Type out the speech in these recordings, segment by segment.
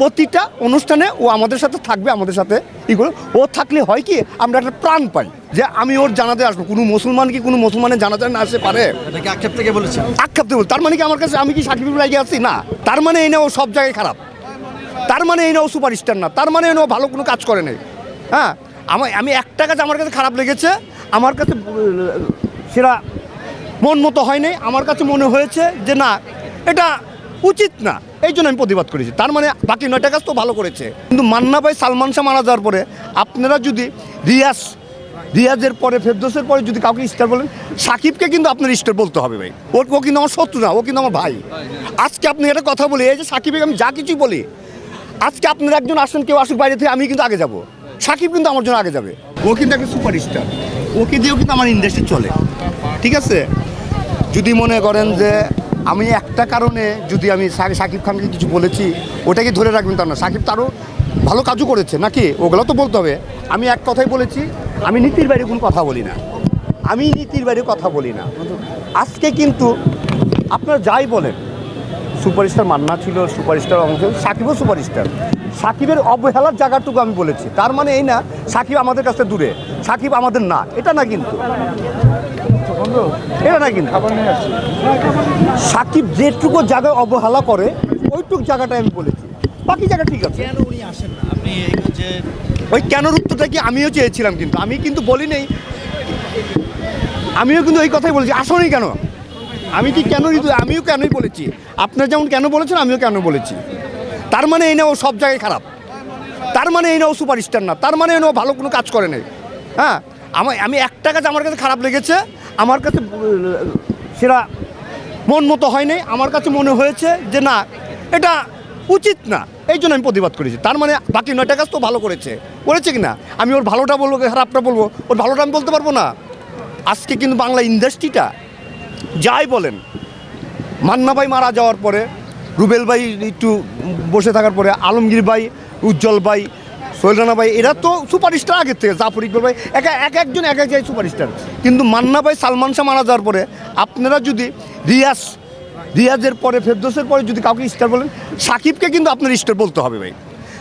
প্রতিটা অনুষ্ঠানে ও আমাদের সাথে থাকবে আমাদের সাথে এগুলো ও থাকলে হয় কি আমরা একটা প্রাণ পাই যে আমি ওর জানাতে আসব। কোনো মুসলমান কি কোনো মুসলমানের জানাতে না আসতে পারে? আক্ষেপ থেকে বলেছে। আক্ষেপ দেবো তার মানে কি আমার কাছে আমি কি সাকিব রাগে আছি? না। তার মানে এই না ও সব জায়গায় খারাপ। তার মানে এই না ও সুপারস্টার না। তার মানে এই না ও ভালো কোনো কাজ করে নাই। হ্যাঁ? আমার আমি একটা কাজ আমার কাছে খারাপ লেগেছে। আমার কাছে সেটা মন মতো হয়নি আমার কাছে মনে হয়েছে যে না এটা উচিত না। এই জন্য আমি প্রতিবাদ করেছি। তার মানে বাকি নয়টা কাজ তো ভালো করেছে। কিন্তু মান্না ভাই, সালমান শাহ মারা যাওয়ার পরে আপনারা যদি রিয়াজ, রিয়াজের পরে, ফেরদোসের পরে যদি কাউকে স্টার বলেন, সাকিবকে কিন্তু আপনার স্টার বলতে হবে ভাই। ওর ও কিন্তু আমার শত্রু না, ও কিন্তু আমার ভাই। আজকে আপনি একটা কথা বলি, এই যে সাকিবকে আমি যা কিছুই বলি, আজকে আপনার একজন আসেন, কেউ আসুক বাইরে থেকে, আমি কিন্তু আগে যাব। সাকিব কিন্তু আমার জন্য আগে যাবে। ও কিন্তু একটা সুপারস্টার। ওকে দিয়েও কিন্তু আমার ইন্ডাস্ট্রি চলে। ঠিক আছে? যদি মনে করেন যে আমি একটা কারণে যদি আমি সাকিব খানকে কিছু বলেছি, ওটাকে ধরে রাখবেন তা না। সাকিব তারও ভালো কাজও করেছে, নাকি? ওগুলো তো বলতে হবে। আমি এক কথাই বলেছি, আমি নীতির বাইরে কোনো কথা বলি না। আমি নীতির বাইরে কথা বলি না। আজকে কিন্তু আপনারা যাই বলেন, সুপারস্টার মান্না ছিল, সুপারস্টার অংশ সাকিবও সুপারস্টার। সাকিবের অবহেলার জায়গাটুকু আমি বলেছি। তার মানে এই না, সাকিব আমাদের কাছে দূরে, সাকিব আমাদের না। এটা না কিন্তু। এটা না কিন্তু। সাকিব যেটুকু জায়গায় অবহেলা করে ওইটুক জায়গাটাই আমি বলেছি। বাকি জায়গা ঠিক আছে। কেন উনি আসেন না? আপনি ওই কেন উত্তরটা কি আমিও চেয়েছিলাম কিন্তু। আমি কিন্তু বলি নেই। আমিও কিন্তু ওই কথাই বলেছি। আসলেই কেন? আমি কি কেন ঋতু- আমিও কেনই বলেছি? আপনার যেমন কেন বলেছেন আমিও কেন বলেছি? তার মানে এই না ও সব জায়গায় খারাপ। তার মানে এই না ও সুপারস্টার না। তার মানে এই না ও ভালো কোনো কাজ করে নাই। হ্যাঁ? আমার আমি একটা কাজ আমার কাছে খারাপ লেগেছে। আমার কাছে সেটা মন মতো হয়নি আমার কাছে মনে হয়েছে যে না, এটা উচিত না। এই জন্য আমি প্রতিবাদ করেছি। তার মানে বাকি নয়টা কাজ তো ভালো করেছে। করেছে কি না? আমি ওর ভালোটা বলব খারাপটা বলব? ওর ভালোটা আমি বলতে পারব না। আজকে কিন্তু বাংলা ইন্ডাস্ট্রিটা যাই বলেন, মান্না ভাই মারা যাওয়ার পরে, রুবেল ভাই একটু বসে থাকার পরে, আলমগীর ভাই, উজ্জ্বল ভাই সোহেল রানা ভাই, এরা তো সুপারস্টার আগের থেকে, জাফর ইকবাল ভাই, এক এক একজন এক এক জায়গায় সুপারস্টার। কিন্তু মান্না ভাই, সালমান শাহ মারা যাওয়ার পরে, আপনারা যদি রিয়াজ, রিয়াজের পরে, ফেরদোসের পরে যদি কাউকে স্টার বলেন, সাকিবকে কিন্তু আপনার স্টার বলতে হবে ভাই।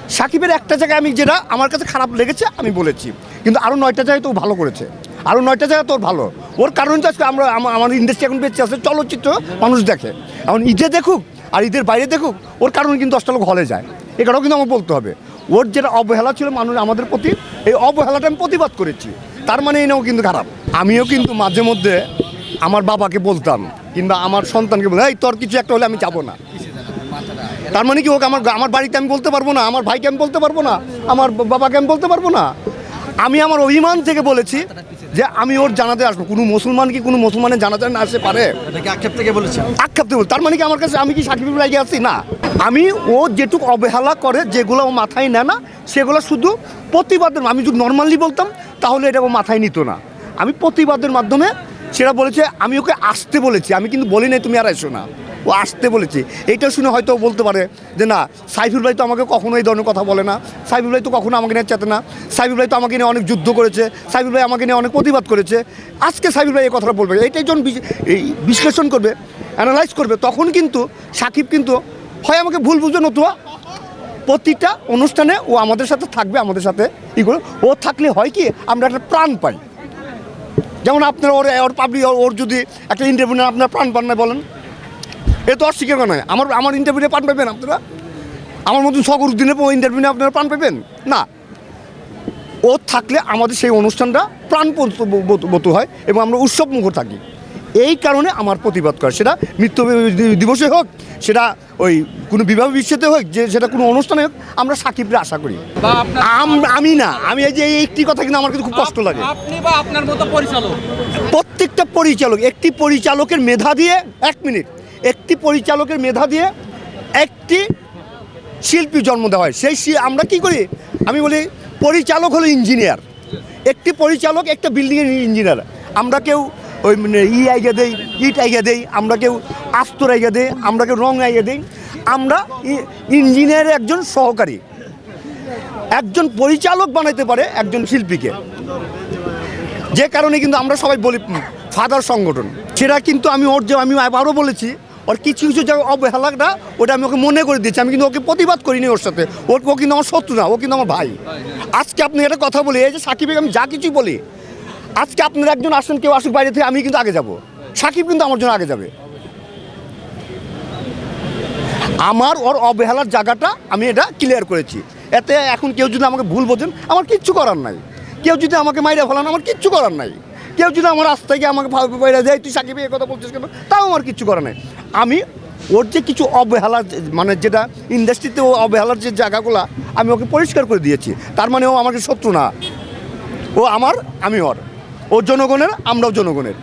সাকিবের একটা জায়গায় আমি যেটা আমার কাছে খারাপ লেগেছে, আমি বলেছি। কিন্তু আরও নয়টা জায়গায় তো ভালো করেছে। আরও নয়টা জায়গা তোর ভালো। ওর কারণ তো আজকে আমরা আমা- আমার ইন্ডাস্ট্রি এখন বেঁচে আছে, চলচ্চিত্র মানুষ দেখে। এখন ঈদে দেখুক আর ঈদের বাইরে দেখুক, ওর কারণ কিন্তু দশটা লোক হলে যায়। এটাও কিন্তু আমার বলতে হবে। ওর যেটা অবহেলা ছিল মানুষ আমাদের প্রতি, এই অবহেলাটা আমি প্রতিবাদ করেছি। তার মানে এই নাও কিন্তু খারাপ। আমিও কিন্তু মাঝে মধ্যে আমার বাবাকে বলতাম, কিংবা আমার সন্তানকে বলতাম, এই, তোর কিছু একটা হলে আমি যাব না। তার মানে কি হোক আমার আমার বাড়িতে আমি বলতে পারব না? আমার ভাইকে আমি বলতে পারব না? আমার বাবাকে আমি বলতে পারব না? আমি আমার অভিমান থেকে বলেছি যে আমি ওর জানাতে আসব। কোনো মুসলমান কি কোনো মুসলমানের জানাতে না আসতে পারে? আক্ষেপ থেকে বলেছেন আক্ষেপ দেবো তার মানে কি আমার কাছে আমি কি সাকিব রাগে আছি না। আমি ও যেটুক অবহেলা করে যেগুলো ও মাথায় নেয় না সেগুলো শুধু প্রতিবাদের আমি যদি নর্মালি বলতাম তাহলে এটা ও মাথায় নিত না। আমি প্রতিবাদের মাধ্যমে সেটা বলেছে আমি ওকে আসতে বলেছি। আমি কিন্তু বলি নাই তুমি আর এসো না। ও আসতে বলেছে। এইটা শুনে হয়তো বলতে পারে যে না, সাইফুল ভাই তো আমাকে কখনো এই ধরনের কথা বলে না। সাইফুল ভাই তো কখনো আমাকে নিয়ে চেতে না। সাইফুল ভাই তো আমাকে নিয়ে অনেক যুদ্ধ করেছে। সাইফুল ভাই আমাকে নিয়ে অনেক প্রতিবাদ করেছে। আজকে সাইফুল ভাই এই কথাটা বলবে। এইটাই যখন এই বিশ্লেষণ করবে অ্যানালাইজ করবে, তখন কিন্তু সাকিব কিন্তু, হয় আমাকে ভুল বুঝবে নতুবা, প্রতিটা অনুষ্ঠানে ও আমাদের সাথে থাকবে, আমাদের সাথে এগুলো ও থাকলে হয় কি, আমরা একটা প্রাণ পাই। যেমন আপনার ওর ওর পাবলিক ওর যদি একটা ইন্টারভিউ নেন, আপনার প্রাণ পান না বলেন। এ তো অস্বীকার নয় আমার আমার ইন্টারভিউতে পান পাবেন আপনারা? আমার মতন সকর উদ্দিনে ইন্টারভিউ আপনারা প্রাণ পাবেন না। ও থাকলে আমাদের সেই অনুষ্ঠানটা প্রাণবত হয় এবং আমরা উৎসব মুখর থাকি। এই কারণে আমার প্রতিবাদ করে। সেটা মৃত্যু দিবসে হোক সেটা ওই কোনো বিবাহ বিশ্বতে হোক যে সেটা কোনো অনুষ্ঠানে হোক আমরা সাকিবরে আশা করি। আমি না। আমি এই যে এই একটি কথা কিন্তু আমার কিন্তু খুব কষ্ট লাগে। আপনি বা আপনার মতো পরিচালক? প্রত্যেকটা পরিচালক একটি পরিচালকের মেধা দিয়ে এক মিনিট একটি পরিচালকের মেধা দিয়ে একটি শিল্পী জন্ম দেওয়া হয়। সেই আমরা কি করি? আমি বলি, পরিচালক হলো ইঞ্জিনিয়ার। একটি পরিচালক একটা বিল্ডিংয়ের ইঞ্জিনিয়ার আমরা কেউ ওই মানে ই আইগা দেই, ইট আইগা দেই, আমরা কেউ আস্তর আইগা দেই, আমরা কেউ রং আইগা দেই। আমরা ইঞ্জিনিয়ারের একজন সহকারী। একজন পরিচালক বানাইতে পারে একজন শিল্পীকে। যে কারণে কিন্তু আমরা সবাই বলি ফাদার সংগঠন। সেটা কিন্তু আমি ওর যে আমি আবারও বলেছি ওর কিছু কিছু জায়গায় অবহেলাটা ওটা আমি ওকে মনে করে দিচ্ছি আমি কিন্তু ওকে প্রতিবাদ করিনি ওর সাথে। ও ও কিন্তু আমার শত্রু না, ও কিন্তু আমার ভাই। আজকে আপনি একটা কথা বলি, এই যে সাকিবকে আমি যা কিছুই বলি, আজকে আপনার একজন আসেন, কেউ আসুক বাইরে থেকে, আমি কিন্তু আগে যাব। সাকিব কিন্তু আমার জন্য আগে যাবে। আমার ওর অবহেলার জায়গাটা আমি এটা ক্লিয়ার করেছি। এতে এখন কেউ যদি আমাকে ভুল বোঝেন, আমার কিচ্ছু করার নাই। কেউ যদি আমাকে মাইরে ফেলান, আমার কিচ্ছু করার নাই। কেউ যদি আমার রাস্তায় গিয়ে আমাকে বাইরে দেয় তুই সাকিব এই কথা বলছিস কেন? তাও আমার কিচ্ছু করার নাই। আমি ওর যে কিছু অবহেলার মানে যেটা ইন্ডাস্ট্রিতে ও অবহেলার যে জায়গাগুলো, আমি ওকে পরিষ্কার করে দিয়েছি। তার মানে ও আমাকে শত্রু না। ও আমার, আমি ওর। ও জনগণের, আমরাও জনগণের।